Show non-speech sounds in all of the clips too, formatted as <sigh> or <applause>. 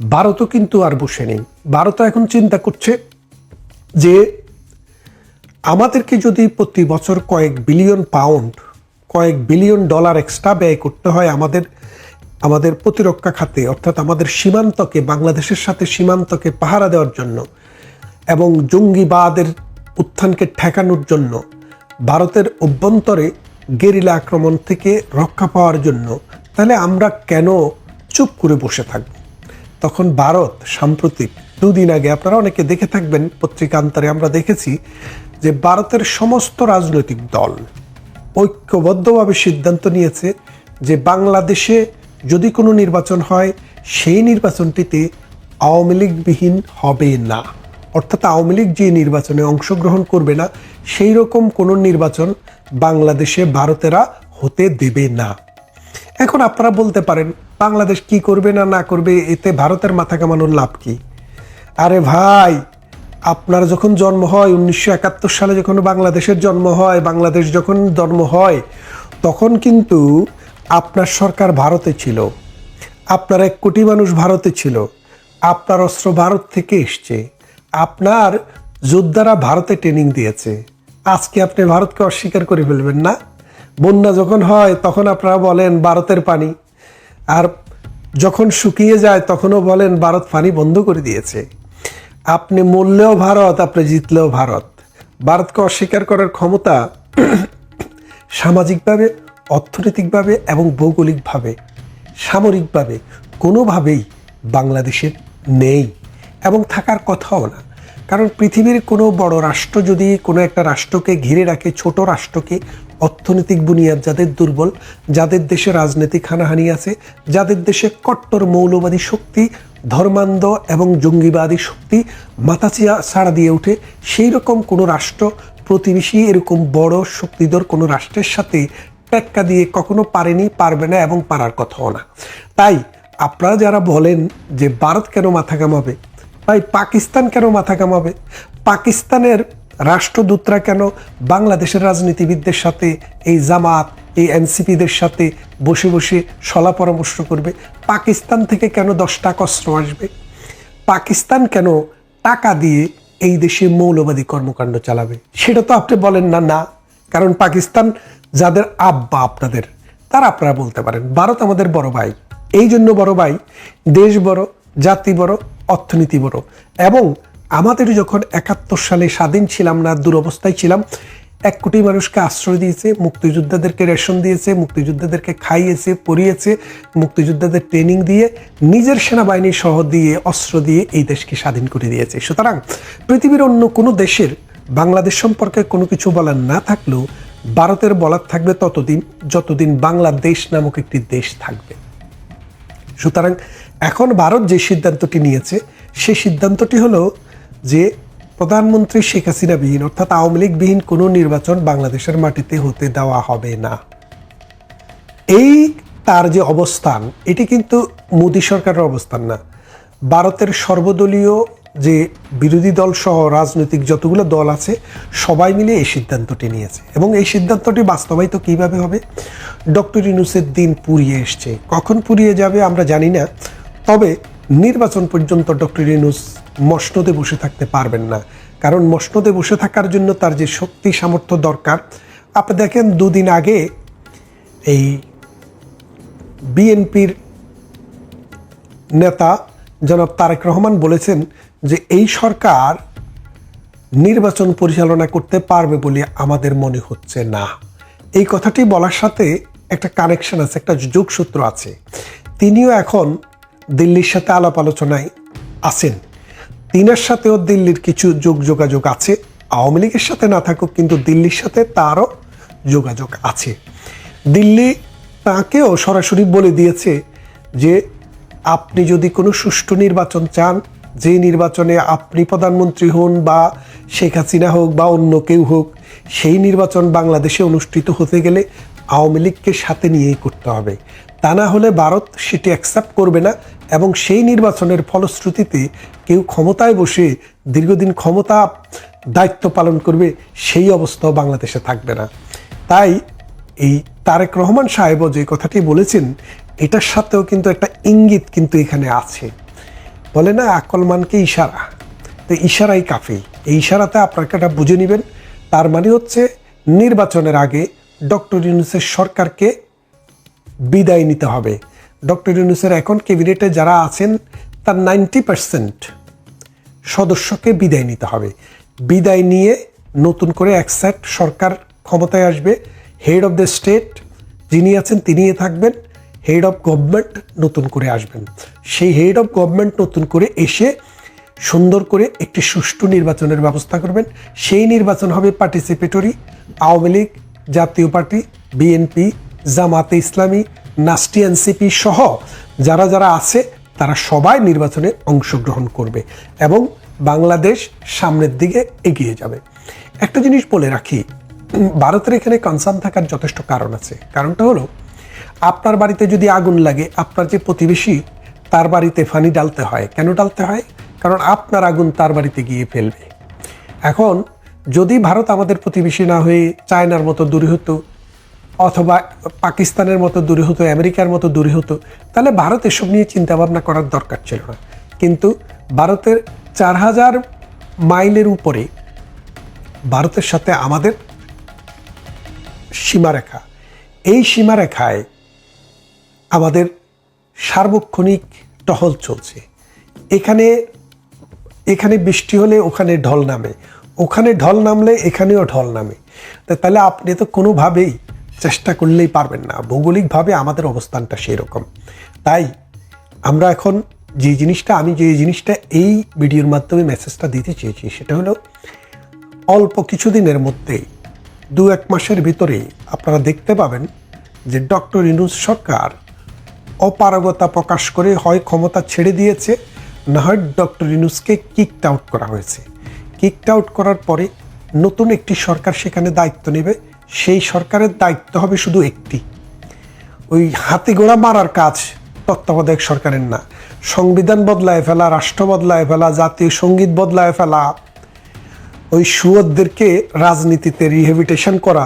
ভারতও কিন্তু আর বসে নেই। ভারতও এখন চিন্তা করছে যে আমাদেরকে যদি প্রতি বছর কয়েক বিলিয়ন পাউন্ড, কয়েক বিলিয়ন ডলার এক্সট্রা ব্যয় করতে হয় আমাদের আমাদের প্রতিরক্ষা খাতে, অর্থাৎ আমাদের সীমান্তকে, বাংলাদেশের সাথে সীমান্তকে পাহারা দেওয়ার জন্য এবং জঙ্গিবাদের উত্থানকে ঠেকানোর জন্য ভারতের অভ্যন্তরে গেরিলা আক্রমণ থেকে রক্ষা পাওয়ার জন্য, তাহলে আমরা কেন চুপ করে বসে থাকব? তখন ভারত সাম্প্রতিক দুদিন আগে, আপনারা অনেকে দেখে থাকবেন, পত্রিকান্তরে আমরা দেখেছি যে ভারতের সমস্ত রাজনৈতিক দল ঐক্যবদ্ধভাবে সিদ্ধান্ত নিয়েছে যে বাংলাদেশে যদি কোনো নির্বাচন হয়, সেই নির্বাচনটিতে আওয়ামী লীগবিহীন হবে না। অর্থাৎ আওয়ামী লীগ যে নির্বাচনে অংশগ্রহণ করবে না, সেই রকম কোনো নির্বাচন বাংলাদেশে ভারতেরা হতে দেবে না। এখন আপনারা বলতে পারেন, বাংলাদেশ কি করবে না না করবে, এতে ভারতের মাথা কামানোর লাভ কি? আরে ভাই, আপনার যখন জন্ম হয়, উনিশশো একাত্তর সালে যখন বাংলাদেশের জন্ম হয়, বাংলাদেশ যখন জন্ম হয়, তখন কিন্তু আপনার সরকার ভারতে ছিল। আপনার এক কোটি মানুষ ভারতে ছিল। আপনার অস্ত্র ভারত থেকে এসছে। আপনার যোদ্ধারা ভারতে ট্রেনিং দিয়েছে। আজকে আপনি ভারতকে অস্বীকার করে ফেলবেন না? বন্যা যখন হয়, তখন আপনারা বলেন, ভারতের পানি। আর যখন শুকিয়ে যায়, তখনও বলেন, ভারত পানি বন্ধ করে দিয়েছে। আপনি মরলেও ভারত, আপনি জিতলেও ভারত। ভারতকে অস্বীকার করার ক্ষমতা <clears throat> সামাজিকভাবে, অর্থনৈতিকভাবে এবং ভৌগোলিকভাবে, সামরিকভাবে কোনোভাবেই বাংলাদেশের নেই এবং থাকার কথাও না। কারণ পৃথিবীর কোনো বড় রাষ্ট্র যদি কোনো একটা রাষ্ট্রকে ঘিরে রাখে, ছোট রাষ্ট্রকে, অর্থনৈতিক বুনিয়াদ যাদের দুর্বল, যাদের দেশে রাজনৈতিক হানাহানি আছে, যাদের দেশে কট্টর মৌলবাদী শক্তি, ধর্মান্ধ এবং জঙ্গিবাদী শক্তি মাথাচিয়া ছাড়া দিয়ে ওঠে সেই রকম কোনো রাষ্ট্র প্রতিবেশী এরকম বড় শক্তিধর কোনো রাষ্ট্রের সাথে টেক্কা দিয়ে কখনো পারেনি, পারবে না এবং পারার কথাও না। তাই আপনারা যারা বলেন যে ভারত কেন মাথা কামাবে ভাই, পাকিস্তান কেন মাথা কামাবে পাকিস্তানের রাষ্ট্রদূতরা কেন বাংলাদেশের রাজনীতিবিদদের সাথে, এই জামাত, এই এনসিপিদের সাথে বসে বসে সলা পরামর্শ করবে? পাকিস্তান থেকে কেন দশটা অস্ত্র আসবে? পাকিস্তান কেন টাকা দিয়ে এই দেশে মৌলবাদী কর্মকাণ্ড চালাবে? সেটা তো আপনি বলেন না না। কারণ পাকিস্তান যাদের আব্বা আপনাদের, তারা আপনারা বলতে পারেন, ভারত আমাদের বড় ভাই। এই জন্য বড় ভাই, দেশ বড়, জাতি বড় অর্থনীতি বড়। এবং আমাদের যখন একাত্তর সালে স্বাধীন ছিলাম না, দুরবস্থায় ছিলাম, এক কোটি মানুষকে আশ্রয় দিয়েছে, মুক্তিযোদ্ধাদেরকে রেশন দিয়েছে, মুক্তিযোদ্ধাদেরকে খাইয়েছে, পরিয়েছে, মুক্তিযোদ্ধাদের ট্রেনিং দিয়ে, নিজের সেনাবাহিনী সহ দিয়ে, অস্ত্র দিয়ে এই দেশকে স্বাধীন করে দিয়েছে। সুতরাং পৃথিবীর অন্য কোনো দেশের বাংলাদেশ সম্পর্কে কোনো কিছু বলার না থাকলেও, ভারতের বলার থাকবে ততদিন, যতদিন বাংলাদেশ নামক একটি দেশ থাকবে। সুতরাং এখন ভারত যে সিদ্ধান্তটি নিয়েছে, সেই সিদ্ধান্তটি হলো যে প্রধানমন্ত্রী শেখ হাসিনাবিহীন অর্থাৎ আওয়ামী লীগবিহীন কোনো নির্বাচন বাংলাদেশের মাটিতে হতে দেওয়া হবে না। এই তার যে অবস্থান, এটি কিন্তু মোদী সরকারের অবস্থান না। ভারতের সর্বদলীয় যে বিরোধী দল সহ রাজনৈতিক যতগুলো দল আছে, সবাই মিলে এই সিদ্ধান্তটি নিয়েছে। এবং এই সিদ্ধান্তটি বাস্তবায়িত কীভাবে হবে? ডক্টর ইনুসের দিন পুরিয়ে এসছে। কখন পুরিয়ে যাবে আমরা জানি না। তবে নির্বাচন পর্যন্ত ডক্টর ইনুস মসনদে বসে থাকতে পারবেন না। কারণ মসনদে বসে থাকার জন্য তার যে শক্তি সামর্থ্য দরকার, আপনি দেখেন দুদিন আগে এই বিএনপির নেতা জনাব তারেক রহমান বলেছেন যে এই সরকার নির্বাচন পরিচালনা করতে পারবে বলে আমাদের মনে হচ্ছে না। এই কথাটি বলার সাথে একটা কানেকশন আছে, একটা যোগসূত্র আছে। তিনিও এখন দিল্লির সাথে আলাপ আলোচনায় আছেন। তিনার সাথেও দিল্লির কিছু যোগ যোগাযোগ আছে। আওয়ামী লীগের সাথে না থাকুক, কিন্তু দিল্লির সাথে তারও যোগাযোগ আছে। দিল্লি তাকেও সরাসরি বলে দিয়েছে যে, আপনি যদি কোনো সুষ্ঠু নির্বাচন চান, যে নির্বাচনে আপনি প্রধানমন্ত্রী হন বা শেখ হাসিনা হোক বা অন্য কেউ হোক, সেই নির্বাচন বাংলাদেশে অনুষ্ঠিত হতে গেলে আওয়ামী লীগকে সাথে নিয়েই করতে হবে। তা না হলে ভারত সেটি অ্যাকসেপ্ট করবে না এবং সেই নির্বাচনের ফলশ্রুতিতে কেউ ক্ষমতায় বসে দীর্ঘদিন ক্ষমতা দায়িত্ব পালন করবে সেই অবস্থাও বাংলাদেশে থাকবে না। তাই এই তারেক রহমান সাহেবও যে কথাটি বলেছেন, এটার সাথেও কিন্তু একটা ইঙ্গিত কিন্তু এখানে আছে। বলে না আকলমানকে ইশারা। তো ইশারাই কাফি। এই ইশারাতে আপনার একটা বুঝে নেবেন। তার মানে হচ্ছে নির্বাচনের আগে ডক্টর ইউনুসের সরকারকে বিদায় নিতে হবে। ডক্টর ইউনুসের এখন ক্যাবিনেটে যারা আছেন, তার নাইনটি পার্সেন্ট সদস্যকে বিদায় নিতে হবে। বিদায় নিয়ে নতুন করে একসাথ সরকার ক্ষমতায় আসবে। হেড অফ দ্য স্টেট যিনি আছেন, তিনিই থাকবেন। হেড অফ গভর্নমেন্ট নতুন করে আসবেন। সেই হেড অফ গভর্নমেন্ট নতুন করে এসে সুন্দর করে একটি সুষ্ঠু নির্বাচনের ব্যবস্থা করবেন। সেই নির্বাচন হবে পার্টিসিপেটরি আওয়ামী লীগ জাতীয় পার্টি বিএনপি জামাতে ইসলামী নাস্টি এনসিপি সহ যারা যারা আছে, তারা সবাই নির্বাচনে অংশগ্রহণ করবে এবং বাংলাদেশ সামনের দিকে এগিয়ে যাবে। একটা জিনিস বলে রাখি, ভারতের এখানে কনসার্ন থাকার যথেষ্ট কারণ আছে। কারণটা হলো, আপনার বাড়িতে যদি আগুন লাগে, আপনার যে প্রতিবেশী, তার বাড়িতে ফানি ডালতে হয়। কেন ডালতে হয়? কারণ আপনার আগুন তার বাড়িতে গিয়ে ফেলবে। এখন যদি ভারত আমাদের প্রতিবেশী না হয়ে চায়নার মতো দূরে হতো, অথবা পাকিস্তানের মতো দূরে হতো, আমেরিকার মতো দূরে হতো, তাহলে ভারত এসব নিয়ে চিন্তা ভাবনা করার দরকার ছিল না। কিন্তু ভারতের চার হাজার মাইলের উপরে ভারতের সাথে আমাদের সীমারেখা। এই সীমারেখায় আমাদের সার্বক্ষণিক টহল চলছে। এখানে এখানে বৃষ্টি হলে ওখানে ঢল নামে। ওখানে ঢল নামলে এখানেও ঢল নামে। তাহলে আপনি তো কোনোভাবেই চেষ্টা করলেই পারবেন না। ভৌগোলিকভাবে আমাদের অবস্থানটা সেই রকম তাই আমরা এখন যে জিনিসটা, আমি যে জিনিসটা এই ভিডিওর মাধ্যমে মেসেজটা দিতে চেয়েছি, সেটা হলো অল্প কিছুদিনের মধ্যেই, দু এক মাসের ভিতরে আপনারা দেখতে পাবেন যে ডক্টর ইনুস সরকার অপারগতা প্রকাশ করে হয় ক্ষমতা ছেড়ে দিয়েছে, না হয় ডক্টর ইনুসকে কিকড আউট করা হয়েছে। কিকড আউট করার পরে নতুন একটি সরকার সেখানে দায়িত্ব নেবে, সেই সরকারের দায়িত্ব হবে শুধু একটি। ওই হাতি ঘোড়া মারার কাজ তত্ত্বাবধায়ক সরকারের না। সংবিধান বদলায় ফেলা, রাষ্ট্র বদলায় ফেলা, জাতীয় সংগীত বদলায় ফেলা, ওই সুয়দদেরকে রাজনীতিতে রিহেবিটেশন করা,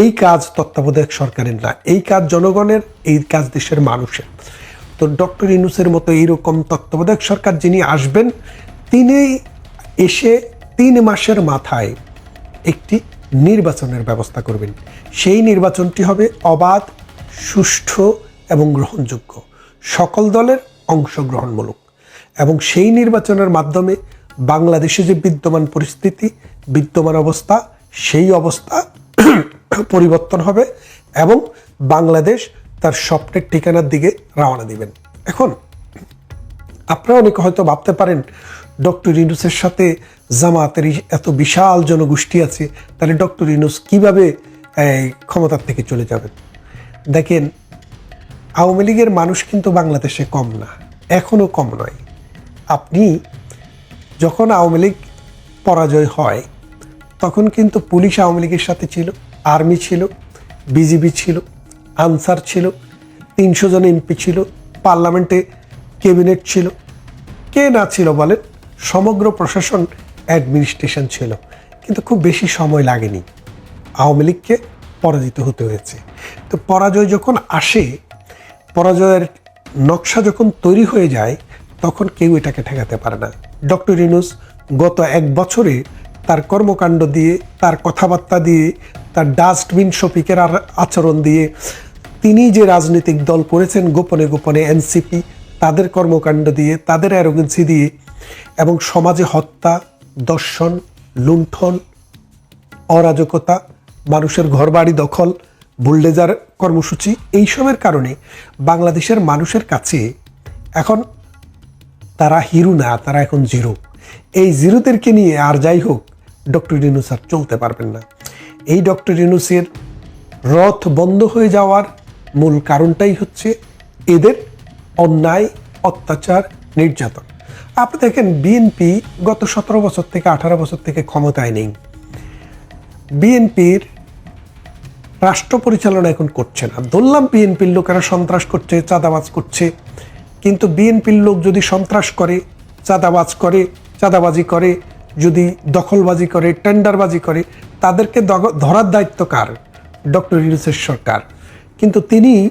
এই কাজ তত্ত্বাবধায়ক সরকারের না। এই কাজ জনগণের, এই কাজ দেশের মানুষের। তো ডক্টর ইনুসের মতো এইরকম তত্ত্বাবধায়ক সরকার যিনি আসবেন তিনি এসে তিন মাসের মাথায় একটি নির্বাচনের ব্যবস্থা করবেন। সেই নির্বাচনটি হবে অবাধ, সুষ্ঠু এবং গ্রহণযোগ্য। সকল দলের অংশগ্রহণমূলক। এবং সেই নির্বাচনের মাধ্যমে বাংলাদেশে যে বিদ্যমান পরিস্থিতি, বিদ্যমান অবস্থা, সেই অবস্থা <clears throat> পরিবর্তন হবে এবং বাংলাদেশ তার স্বপ্নের ঠিকানার দিকে রওনা দিবেন। এখন আপনারা অনেকে হয়তো ভাবতে পারেন ডক্টর ইনুসের সাথে জামাতের এত বিশাল জনগোষ্ঠী আছে, তাহলে ডক্টর ইনুস কীভাবে ক্ষমতার থেকে চলে যাবেন? দেখেন, আওয়ামী লীগের মানুষ কিন্তু বাংলাদেশে কম না এখনও কম নয়। আপনি যখন আওয়ামী লীগ পরাজয় হয়, তখন কিন্তু পুলিশ আওয়ামী লীগের সাথে ছিল, আর্মি ছিল, বিজিবি ছিল, আনসার ছিল, তিনশো জন এমপি ছিল, পার্লামেন্টে ক্যাবিনেট ছিল, কে না ছিল বলেন সমগ্র প্রশাসন অ্যাডমিনিস্ট্রেশন ছিল, কিন্তু খুব বেশি সময় লাগেনি। আওয়ামী লীগকে পরাজিত হতে হয়েছে। তো পরাজয় যখন আসে, পরাজয়ের নকশা যখন তৈরি হয়ে যায়, তখন কেউ এটাকে ঠেকাতে পারে না। ডক্টর ইনুস গত এক বছরে তার কর্মকাণ্ড দিয়ে, তার কথাবার্তা দিয়ে, তার ডাস্টবিন শফিকের আচরণ দিয়ে, তিনি যে রাজনৈতিক দল করেছেন গোপনে গোপনে এনসিপি, তাদের কর্মকাণ্ড দিয়ে, তাদের অ্যারোগেন্সি দিয়ে এবং সমাজে হত্যা, দর্শন, লুণ্ঠন, অরাজকতা, মানুষের ঘরবাড়ি দখল, বুলডেজার কর্মসূচি এইসবের কারণে বাংলাদেশের মানুষের কাছে এখন তারা হিরো না, তারা এখন জিরো। এই জিরোদেরকে নিয়ে আর যাই হোক, ডক্টর ইনুস আর চলতে পারবেন না। এই ডক্টর ইনুসের রথ বন্ধ হয়ে যাওয়ার মূল কারণটাই হচ্ছে এদের অন্যায়, অত্যাচার, নির্যাতন। আপনি দেখেন বিএনপি গত সতেরো বছর থেকে আঠারো বছর থেকে ক্ষমতায় নেই। বিএনপির রাষ্ট্র পরিচালনা এখন করছে না। ধরলাম বিএনপির লোকেরা সন্ত্রাস করছে, চাঁদাবাজ করছে। কিন্তু বিএনপির লোক যদি সন্ত্রাস করে, চাঁদাবাজ করে, চাঁদাবাজি করে, যদি দখলবাজি করে, টেন্ডারবাজি করে, তাদেরকে ধরার দায়িত্ব কার? ডক্টর ইউনুসের সরকার। কিন্তু তিনি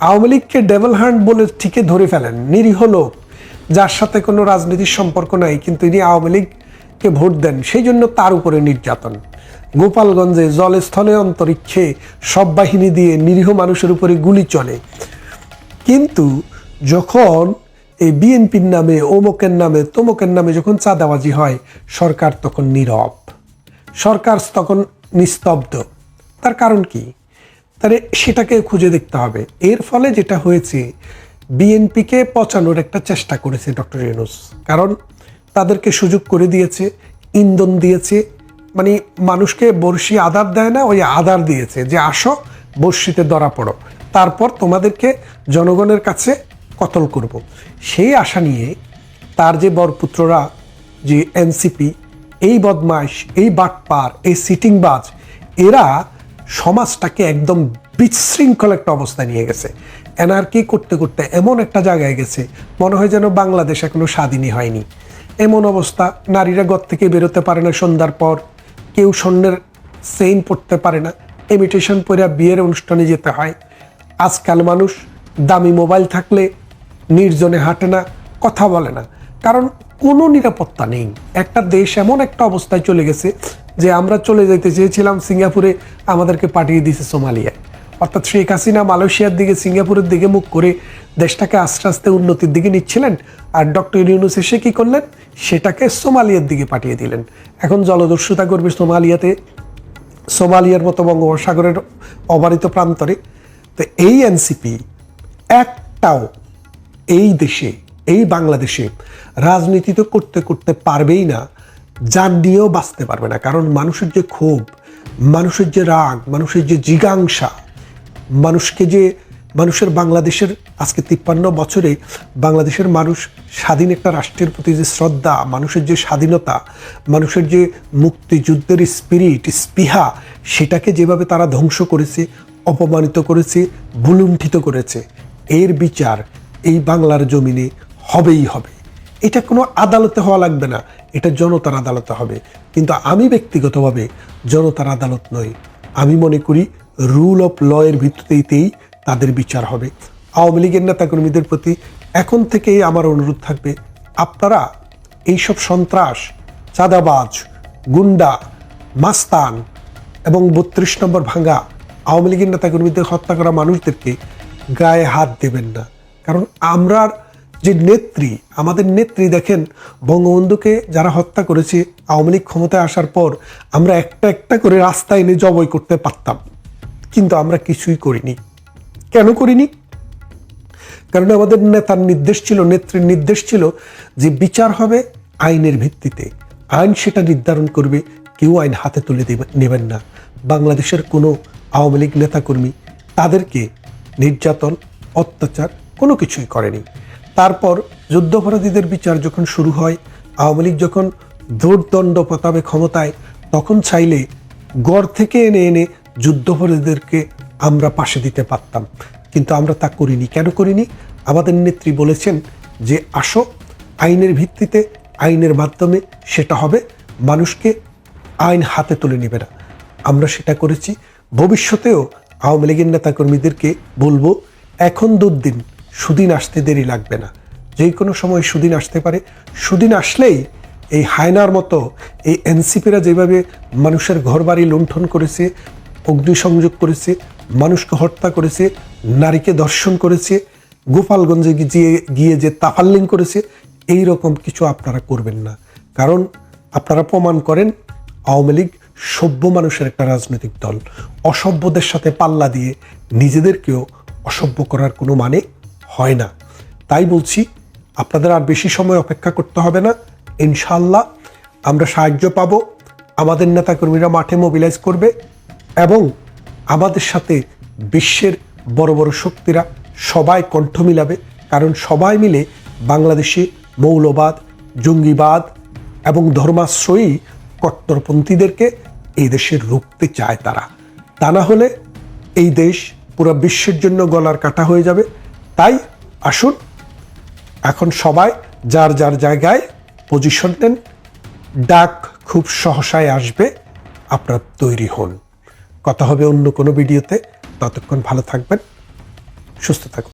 আওয়ামী লীগকে ডেভেল হ্যান্ড বলে ঠিকই ধরে ফেলেন। নিরীহ লোক। যার সাথে কোনো রাজনীতির সম্পর্ক নাই, কিন্তু ইনি আওয়ামী লীগকে ভোট দেন, সেই জন্য তার উপরে নির্যাতন। গোপালগঞ্জে জলস্থলে অন্তরিক্ষে সব বাহিনী দিয়ে নিরীহ মানুষের উপরে গুলি চলে। কিন্তু যখন এই বিএনপির নামে, অমুকের নামে, তমুকের নামে যখন চাঁদাবাজি হয়, সরকার তখন নীরব। সরকার তখন নিস্তব্ধ। তার কারণ কি? তাহলে সেটাকে খুঁজে দেখতে হবে। এর ফলে যেটা হয়েছে বিএনপিকে পচানোর একটা চেষ্টা করেছে ডক্টর ইউনুস। কারণ তাদেরকে সুযোগ করে দিয়েছে, ইন্ধন দিয়েছে মানে মানুষকে বর্ষি আদার দেয় না, ওই আদার দিয়েছে যে আসো বর্ষিতে ধরা পড়ো। তারপর তোমাদেরকে জনগণের কাছে কতল করব। সেই আশা নিয়ে তার যে বরপুত্ররা, যে এনসিপি, এই বদমাইশ এই বাটপার, এই সিটিংবাজ, এরা সমাজটাকে একদম বিশৃঙ্খল একটা অবস্থায় নিয়ে গেছে। এনআরকি করতে করতে এমন একটা জায়গায় গেছে, মনে হয় যেন বাংলাদেশ এখনও স্বাধীনই হয়নি। এমন অবস্থা, নারীরা ঘর থেকে বেরোতে পারে না সন্ধ্যার পর, কেউ স্বর্ণের সেইন পড়তে পারে না ইমিটেশন পরে বিয়ের অনুষ্ঠানে যেতে হয়। আজকাল মানুষ দামি মোবাইল থাকলে নির্জনে হাঁটে না, কথা বলে না, কারণ কোনো নিরাপত্তা নেই। একটা দেশ এমন একটা অবস্থায় চলে গেছে যে আমরা চলে যেতে চেয়েছিলাম সিঙ্গাপুরে, আমাদেরকে পাঠিয়ে দিয়েছে সোমালিয়ায়। অর্থাৎ শেখ হাসিনা মালয়েশিয়ার দিকে, সিঙ্গাপুরের দিকে মুখ করে দেশটাকে আস্তে আস্তে উন্নতির দিকে নিচ্ছিলেন। আর ডক্টর ইউনুস এসে কী করলেন? সেটাকে সোমালিয়ার দিকে পাঠিয়ে দিলেন। এখন জলদস্যুতা করবে সোমালিয়াতে। সোমালিয়ার মতো বঙ্গোপসাগরের অবারিত প্রান্তরে। তো এই এনসিপি একটাও এই দেশে, এই বাংলাদেশে রাজনীতি তো করতে করতে পারবেই না যার নিয়েও বাঁচতে পারবে না। কারণ মানুষের যে ক্ষোভ, মানুষের যে রাগ, মানুষের যে জিজ্ঞাংসা মানুষকে যে মানুষের বাংলাদেশের আজকে তিপ্পান্ন বছরে বাংলাদেশের মানুষ স্বাধীন একটা রাষ্ট্রের প্রতি যে শ্রদ্ধা, মানুষের যে স্বাধীনতা, মানুষের যে মুক্তিযুদ্ধের স্পিরিট স্পৃহা, সেটাকে যেভাবে তারা ধ্বংস করেছে, অপমানিত করেছে, ভুলুণ্ঠিত করেছে, এর বিচার এই বাংলার জমিনে হবেই হবে। এটা কোনো আদালতে হওয়া লাগবে না, এটা জনতার আদালতে হবে। কিন্তু আমি ব্যক্তিগতভাবে জনতার আদালত নই। আমি মনে করি রুল অফ ল এর ভিত্তিতেই তাদের বিচার হবে। আওয়ামী লীগের নেতাকর্মীদের প্রতি এখন থেকেই আমার অনুরোধ থাকবে, আপনারা এইসব সন্ত্রাস, চাঁদাবাজ, গুন্ডা, মাস্তান এবং বত্রিশ নম্বর ভাঙ্গা আওয়ামী লীগের নেতাকর্মীদের হত্যা করা মানুষদেরকে গায়ে হাত দেবেন না। কারণ আমরা যে নেত্রী, আমাদের নেত্রী দেখেন, বঙ্গবন্ধুকে যারা হত্যা করেছে, আওয়ামী লীগ ক্ষমতায় আসার পর আমরা একটা একটা করে রাস্তায় এনে জবই করতে পারতাম। কিন্তু আমরা কিছুই করিনি। কেন করিনি? কারণ আমাদের নেতার নির্দেশ ছিল, নেত্রীর নির্দেশ ছিল যে বিচার হবে আইনের ভিত্তিতে। আইন সেটা নির্ধারণ করবে, কেউ আইন হাতে তুলে নেবেন না। বাংলাদেশের কোনো আওয়ামী লীগ নেতাকর্মী তাদেরকে নির্যাতন, অত্যাচার কোনো কিছুই করেনি। তারপর যুদ্ধাপরাধীদের বিচার যখন শুরু হয়, আওয়ামী লীগ যখন দৌড়দণ্ড প্রতাপে ক্ষমতায়, তখন চাইলে গড় থেকে এনে এনে যুদ্ধাপরাধীদেরকে আমরা পাশে দিতে পারতাম। কিন্তু আমরা তা করিনি। কেন করিনি? আমাদের নেত্রী বলেছেন যে, আসো, আইনের ভিত্তিতে, আইনের মাধ্যমে সেটা হবে। মানুষকে আইন হাতে তুলে নেবে না। আমরা সেটা করেছি। ভবিষ্যতেও আওয়ামী লীগের নেতাকর্মীদেরকে বলব, এখন দুদিন সুদিন আসতে দেরি লাগবে না। যে কোনো সময় সুদিন আসতে পারে। সুদিন আসলেই এই হায়নার মতো এই এনসিপিরা যেভাবে মানুষের ঘরবাড়ি লুণ্ঠন করেছে অগ্নিসংযোগ করেছে, মানুষকে হত্যা করেছে, নারীকে দর্শন করেছে, গোপালগঞ্জে গিয়ে গিয়ে যে তাফাল্লিং করেছে এই রকম কিছু আপনারা করবেন না। কারণ আপনারা প্রমাণ করেন, আওয়ামী লীগ সভ্য মানুষের একটা রাজনৈতিক দল। অসভ্যদের সাথে পাল্লা দিয়ে নিজেদেরকেও অসভ্য করার কোনো মানে হয় না। তাই বলছি, আপনাদের আর বেশি সময় অপেক্ষা করতে হবে না। ইনশাল্লাহ আমরা সাহায্য পাব। আমাদের নেতাকর্মীরা মাঠে মোবিলাইজ করবে। এবং আমাদের সাথে বিশ্বের বড় বড় শক্তিরা সবাই কণ্ঠ মিলাবে, কারণ সবাই মিলে বাংলাদেশে মৌলবাদ, জঙ্গিবাদ এবং ধর্মাশ্রয়ী কট্টরপন্থীদেরকে এই দেশে রুখতে চায় তারা। তা না হলে এই দেশ পুরো বিশ্বের জন্য গলার কাটা হয়ে যাবে। তাই আসুন, এখন সবাই যার যার জায়গায় পজিশন নেন, ডাক খুব সহসায় আসবে, আপনার তৈরি হন। কথা হবে অন্য কোনো ভিডিওতে। ততক্ষণ ভালো থাকবেন সুস্থ থাকুন।